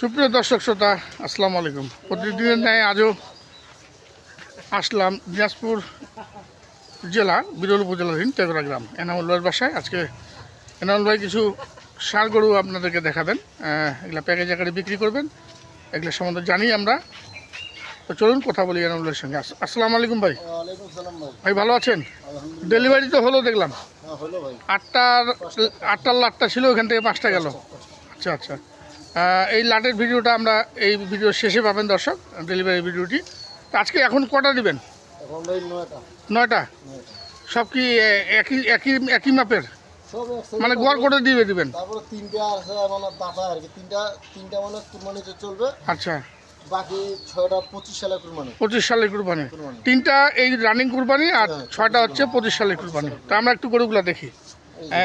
সুপ্রিয় দর্শক শ্রোতা আসসালামু আলাইকুম। প্রতিদিনের ন্যায় আজও আসলাম দিনাজপুর জেলা বিরল উপজেলাধীন তেগরা গ্রাম। এনামুল ভাইয়ের বাসায়। আজকে এনামুল ভাই কিছু সার গরু আপনাদেরকে দেখাবেন। এগুলা প্যাকেজ আকারে বিক্রি করবেন। এগুলো সম্বন্ধে জানি আমরা। তো চলুন কথা বলি এনামুল ভাইয়ের সঙ্গে। আস- আসসালামু আলাইকুম ভাই। ভাই। ভালো আছেন? ডেলিভারি তো হলো দেখলাম। হ্যাঁ আটটার আটটার লাটটা ছিল ওখান থেকে পাঁচটা গেল। আচ্ছা আচ্ছা। এই লাটের ভিডিওটা আমরা এই ভিডিও শেষে পাবেন দর্শক ডেলিভারি ভিডিওটি। আজকে এখন কটা দিবেন নয়টা। সব কি একই একই একই মাপের? মানে গড় করে দিয়ে দিবেন? তারপরে তিনটা আছে মানে আর কি তিনটা তিনটা মানে কুরবানিতে চলবে আচ্ছা। বাকি ছয়টা পঁচিশ সালে কুরবানি। পঁচিশ সালের কুরবানি। তিনটা এই রানিং কুরবানি আর হ্যাঁ। ছয়টা হচ্ছে পঁচিশ সালের কুরবানি। তা আমরা একটু গরুগুলো দেখি।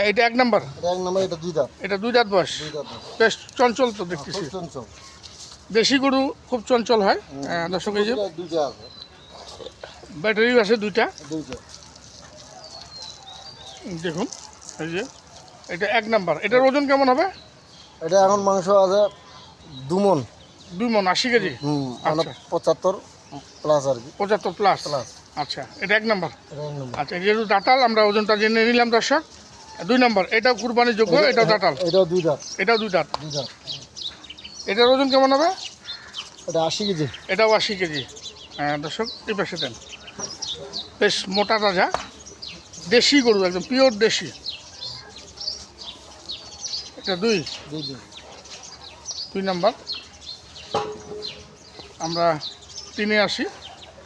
এটা এক নাম্বার। এক নম্বর এটা দুই দাঁত। এটা দুই দাঁত বয়স। বেশ চঞ্চল তো দেখতেছি। চঞ্চল। দেশি গরু খুব চঞ্চল হয়। আহ, দর্শক এই যে দুইটা আছে। দুইটা। দুইটা। দেখুন এই যে এটা এক নাম্বার। এটার ওজন কেমন হবে? এটা এখন মাংস আছে দুমন দুই মন আশি কেজি? হুম মানে আচ্ছা। পঁচাত্তর প্লাস আর কি। পঁচাত্তর প্লাস প্লাস আচ্ছা এটা এক নাম্বার। নম্বর। আচ্ছা যেহেতু দাতাল আমরা ওজনটা জেনে নিলাম দর্শক। দুই নম্বর এটাও কুরবানির যোগ্য এটাও দাতাল এটাও দুই দাঁত এটাও দুই দাঁত দুই দাঁত এটার ওজন কেমন হবে? এটা আশি কেজি। এটাও আশি কেজি। হ্যাঁ দর্শক এই পাশে দেন। বেশ মোটা তাজা। দেশি গরু একদম পিওর দেশি। এটা দুই? দুই দিন দুই নাম্বার। আমরা তিনে আসি।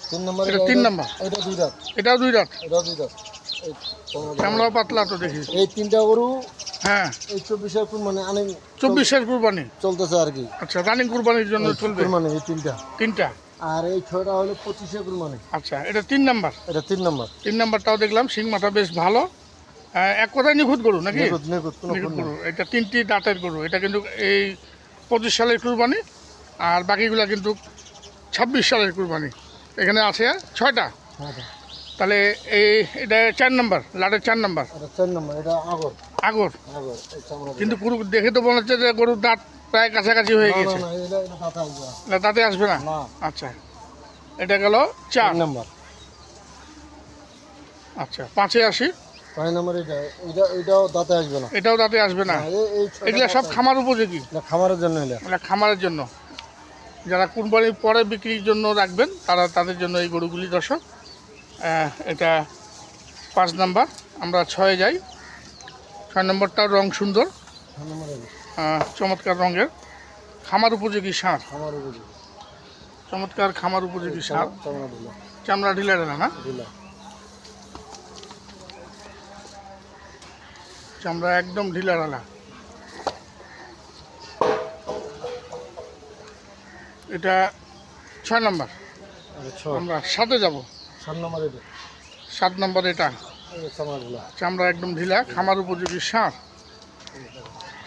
তিন নম্বর এটা তিন নাম্বার। এটা দুই দাঁত এটাও দুই দাঁত এটাও দুই দাঁত এই পাতলা তো দেখি। এই তিনটা গরু হ্যাঁ। এই চব্বিশের মানে অনেক চব্বিশের কুরবানি। চলতেছে আর কি। আচ্ছা রানিং কুরবানির জন্য চলবে? মানে এই তিনটা। তিনটা? আর এই ছয়টা হলো পঁচিশে কুরবানি। আচ্ছা এটা তিন নাম্বার? এটা তিন নম্বর। তিন নাম্বারটাও দেখলাম সিং মাথা বেশ ভালো। এক কথায় নিখুঁত গরু নাকি? নিখুঁত গরু। এটা তিনটি দাঁতের গরু। এটা কিন্তু এই পঁচিশ সালের কুরবানি আর বাকিগুলা কিন্তু ছাব্বিশ সালের কুরবানি। এখানে আছে ছয়টা। তাহলে এই এটা চার নাম্বার লাটের চার নাম্বার। চার নম্বর এটা আগর। আগর। কিন্তু গরু দেখে তো মনে হচ্ছে যে গরুর দাঁত প্রায় কাছাকাছি হয়ে গেছে না, তাতে আসবে না। আচ্ছা এটা গেল চার। নম্বর। আচ্ছা পাঁচে আসি ছয় নম্বর এটা এটা এটাও দাঁতে আসবে না। এটাও তাতে আসবে না? এগুলা সব খামার উপযোগী। খামারের জন্য এটা। খামারের জন্য। যারা কুরবানির পরে বিক্রির জন্য রাখবেন তারা তাদের জন্য এই গরুগুলি দর্শক। এটা পাঁচ নাম্বার আমরা ছয়ে যাই। ছয় নম্বরটার রং সুন্দর। চমৎকার রঙের। খামার উপযোগী সার। খামার উপরে চমৎকার খামার উপযোগী সার। চামড়া ঢিলা ঢেলা না? চামড়া একদম ঢিলা ঢালা। এটা ছয় নম্বর। ছয় আমরা সাথে যাব। সাত নম্বর এটা। সাত নম্বর এটা। চামড়া একদম ঢিলা খামার উপযোগী সার।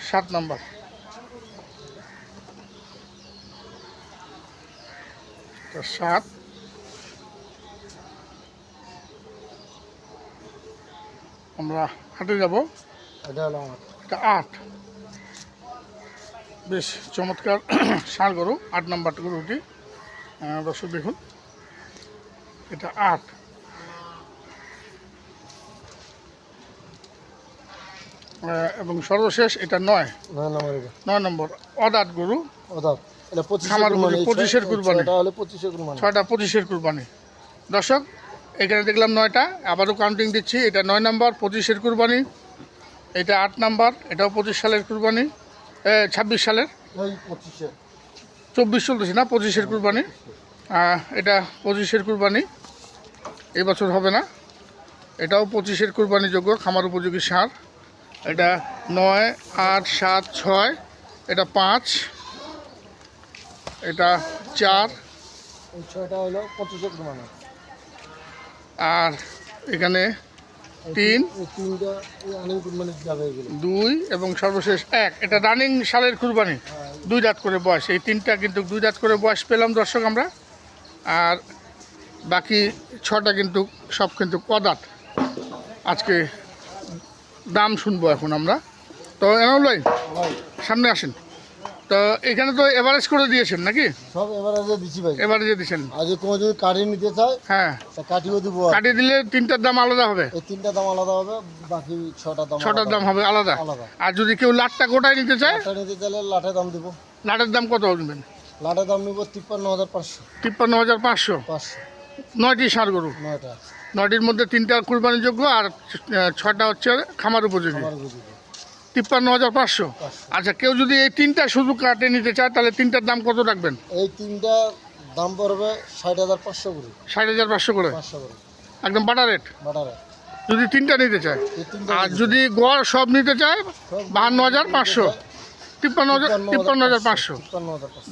সাত নম্বর। সাত। আমরা আটে যাব। এটা আট। বেশ চমৎকার ষাঁড় গরু আট নাম্বার গরুটি। দর্শক দেখুন। এটা আট। এবং সর্বশেষ এটা নয়। নয় নম্বর নয় নম্বর। অদাত গরু। এটা এই পঁচিশের কুরবানি। ছয়টা পঁচিশের কুরবানি। দর্শক এখানে দেখলাম নয়টা। আবারও কাউন্টিং দিচ্ছি। এটা নয় নাম্বার পঁচিশের কুরবানি। এটা আট নাম্বার। এটাও পঁচিশ সালের কুরবানি। ছাব্বিশ সালের। চব্বিশ চলতেছে না? পঁচিশের কুরবানি। এটা পঁচিশের কুরবানি। এই বছর হবে না। এটাও পঁচিশের কুরবানিযোগ্য খামার উপযোগী সার। এটা নয় আট সাত ছয় এটা পাঁচ এটা চার। ছয়টা হলো পঁচিশে কুরবানি। আর এখানে তিন দুই এবং সর্বশেষ এক। এটা রানিং সালের কুরবানি। দুই দাঁত করে বয়স। এই তিনটা কিন্তু দুই দাঁত করে বয়স পেলাম দর্শক আমরা। আর বাকি ছটা কিন্তু সব কিন্তু কদাত আজকে দাম শুনব এখন আমরা। তো এনাউল ভাই সামনে আসেন। তো এখানে তো এভারেজ করে দিয়েছেন নাকি? সব এবারে যে দিচ্ছি ভাই। এভারেজে দিয়েছেন আর কোনো যদি কাটিয়ে নিতে চায় হ্যাঁ। তা কাটিয়েও দিব। কাটিয়ে দিলে তিনটার দাম আলাদা হবে? এই তিনটা দাম আলাদা হবে বাকি ছটা দাম ছটার দাম হবে। আলাদা? আলাদা। আর যদি কেউ লাটটা গোটায় নিতে চায়? লাটটা নিতে চাইলে লাটের দাম দিব। লাটের দাম কত নেবেন? লাটের দাম নিব তিপ্পান্ন হাজার পাঁচশো। তিপ্পান্ন হাজার পাঁচশো। পাঁচশো। নয়টি ষাঁড় গরু। নয়টা। নয়টির মধ্যে তিনটা কুরবানিযোগ্য আর ছটা হচ্ছে খামার উপযোগী। তিপ্পান্ন হাজার পাঁচশো। আচ্ছা কেউ যদি এই তিনটা শুধু কাটে নিতে চায় তাহলে তিনটার দাম কত রাখবেন? এই তিনটা দাম পড়বে ষাট হাজার পাঁচশো করে। ষাট হাজার পাঁচশো করে? একদম বাটা রেট? বাটারে যদি তিনটা নিতে চায়? আর যদি গড় সব নিতে চায় বাহান্ন হাজার পাঁচশো। তিপ্পান্ন হাজার তিপ্পান্ন হাজার পাঁচশো।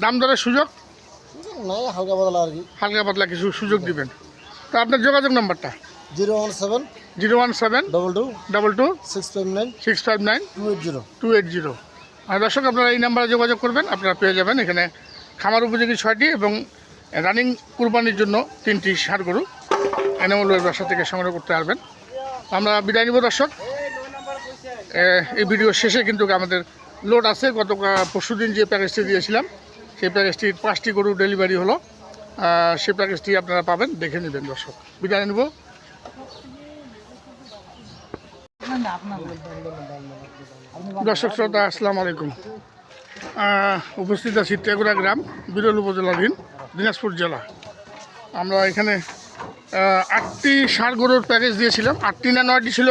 দাম দরের সুযোগ? নাই হালকা বদলা আর কি। হালকা পাতলা কিছু সুযোগ দিবেন। তো আপনার যোগাযোগ নাম্বারটা? Zero one seven zero one seven double two double two six five nine six five nine two eight zero. Two eight zero. আর দর্শক আপনারা এই নাম্বারে যোগাযোগ করবেন আপনারা পেয়ে যাবেন এখানে খামার উপযোগী ছয়টি এবং রানিং কুরবানির জন্য তিনটি সার গরু এনামুলের বাসা থেকে সংগ্রহ করতে পারবেন আমরা বিদায় নিব দর্শক। এই ভিডিও শেষে কিন্তু আমাদের লোড আছে। গত পরশু দিন যে প্যাকেজটি দিয়েছিলাম সেই প্যাকেজটির পাঁচটি গরু ডেলিভারি হলো। সেই প্যাকেজটি আপনারা পাবেন দেখে নেবেন দর্শক। বিদায় নিব। দর্শক শ্রোতা আসসালামু আলাইকুম। উপস্থিত আছি টেগুড়া গ্রাম বিরল উপজেলাধীন দিনাজপুর জেলা। আমরা এখানে আটটি ষাঁড় গরুর প্যাকেজ দিয়েছিলাম। আটটি না নয়টি ছিল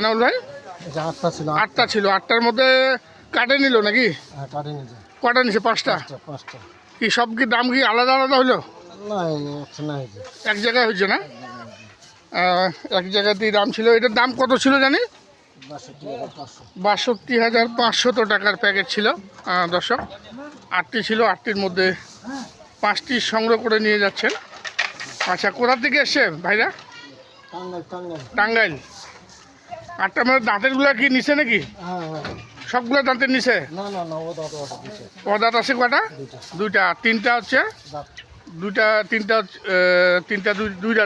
এনাউল ভাই? আটটা ছিল। আটটা ছিল। আটটার মধ্যে কাটে নিল নাকি? হ্যাঁ কাটে কটা নিছে? পাঁচটা? কি সব কি দাম কি আলাদা আলাদা হলো? না এক জায়গায় হয়েছে না? এক জায়গাতেই দাম ছিল। এটার দাম কত ছিল জানি? বাষট্টি হাজার পাঁচশত টাকার প্যাকেট ছিল। দর্শক আটটি ছিল আটটির মধ্যে পাঁচটি সংগ্রহ করে নিয়ে যাচ্ছেন। আচ্ছা কোথা থেকে এসছে ভাইরা? টাঙ্গাইল আটটা মানে দাঁতেরগুলো কি নিছে নাকি? হ্যাঁ হ্যাঁ। সবগুলো দাঁতের নিচে? না না না ও দাঁত আছে কটা দুইটা। তিনটা হচ্ছে? দুইটা তিনটা তিনটা দুই দুইটা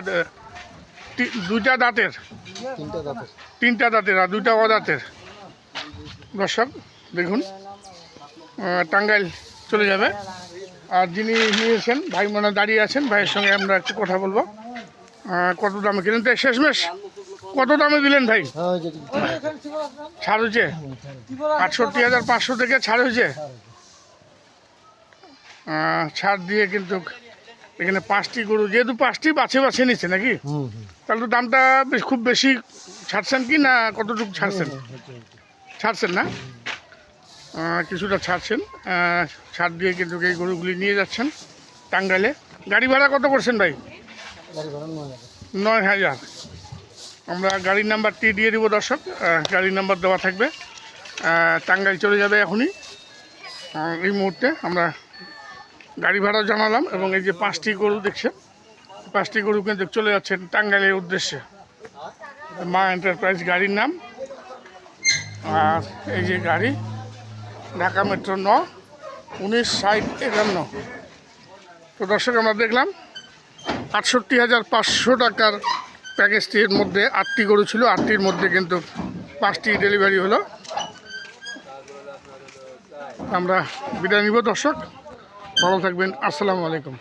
দুইটা দাঁতের? তিনটা দাঁতের। দাঁতের আর দুইটা অদাঁতের। দর্শক দেখুন টাঙ্গাইল চলে যাবে। আর যিনি নিয়েছেন ভাই মনে দাঁড়িয়ে আছেন ভাইয়ের সঙ্গে আমরা একটু কথা বলব। কত দামে কিনেন? তাই শেষমেশ। কত দামে দিলেন ভাই? হ্যাঁ ছাড় হয়েছে আটষট্টি হাজার পাঁচশো থেকে ছাড় হয়েছে ছাড় দিয়ে কিন্তু এখানে পাঁচটি গরু যেহেতু পাঁচটি বাছে বাছে নিচ্ছে নাকি? তাহলে তো দামটা বেশ- খুব বেশি ছাড়ছেন কি না কতটুকু ছাড়ছেন? ছাড়ছেন না? কিছুটা ছাড়ছেন। ছাড় দিয়ে কিন্তু এই গরুগুলি নিয়ে যাচ্ছেন টাঙ্গাইলে। গাড়ি ভাড়া কত করছেন ভাই? নয় হাজার। আমরা গাড়ির নাম্বারটি দিয়ে দিব, দর্শক। গাড়ির নাম্বার দেওয়া থাকবে। টাঙ্গাইল চলে যাবে এখনই। এই মুহূর্তে আমরা গাড়ি ভাড়া জানালাম এবং এই যে পাঁচটি গরু দেখছেন, পাঁচটি গরু কিন্তু চলে যাচ্ছেন টাঙ্গাইলের উদ্দেশ্যে। মা এন্টারপ্রাইজ গাড়ির নাম। আর এই যে গাড়ি, ঢাকা মেট্রো ন, উনিশ ষাট একান্ন। তো দর্শক, আমরা দেখলাম আটষট্টি হাজার পাঁচশো টাকার প্যাকেজটির মধ্যে আটটি গরু ছিল, আটটির মধ্যে কিন্তু পাঁচটি ডেলিভারি হলো। আমরা বিদায় নিব দর্শক। ভালো থাকবেন। আসসালামু আলাইকুম।